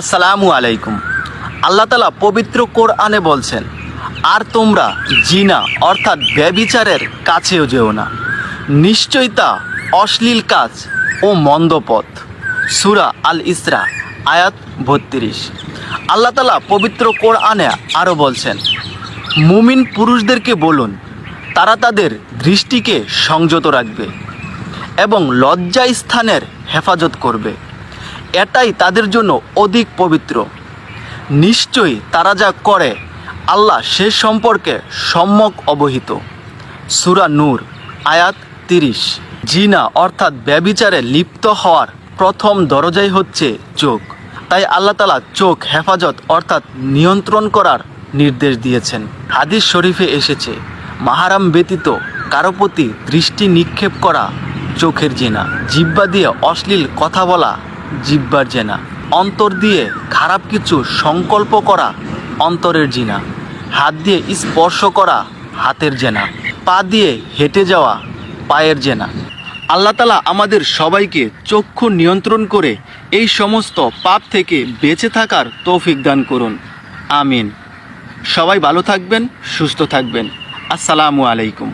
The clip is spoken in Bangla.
আসসালামু আলাইকুম। আল্লাহ তালা পবিত্র কোরআনে বলছেন, আর তোমরা জিনা অর্থাৎ ব্যবিচারের কাছেও যেও না। নিশ্চয়ই তা অশ্লীল কাজ ও মন্দ পথ। সুরা আল ইসরা, আয়াত বত্রিশ। আল্লাহ তালা পবিত্র কোরআনে আরও বলছেন, মুমিন পুরুষদেরকে বলুন, তারা তাদের দৃষ্টিকে সংযত রাখবে এবং লজ্জা স্থানের হেফাজত করবে। এটাই তাদের জন্য অধিক পবিত্র। নিশ্চয়ই তারা যা করে, আল্লাহ সে সম্পর্কে সম্যক অবহিত। সুরা নূর, আয়াত তিরিশ। জিনা অর্থাৎ ব্যবিচারে লিপ্ত হওয়ার প্রথম দরজাই হচ্ছে চোখ। তাই আল্লাহ তালা চোখ হেফাজত অর্থাৎ নিয়ন্ত্রণ করার নির্দেশ দিয়েছেন। হাদিস শরীফে এসেছে, মাহারাম ব্যতীত কারও প্রতি দৃষ্টি নিক্ষেপ করা চোখের জিনা। জিব্বা দিয়ে অশ্লীল কথা বলা জিব্বার জেনা। অন্তর দিয়ে খারাপ কিছু সংকল্প করা অন্তরের জিনা। হাত দিয়ে স্পর্শ করা হাতের জেনা। পা দিয়ে হেঁটে যাওয়া পায়ের জেনা। আল্লাহ তালা আমাদের সবাইকে চক্ষু নিয়ন্ত্রণ করে এই সমস্ত পাপ থেকে বেঁচে থাকার তৌফিক দান করুন। আমিন। সবাই ভালো থাকবেন, সুস্থ থাকবেন। আসসালামু আলাইকুম।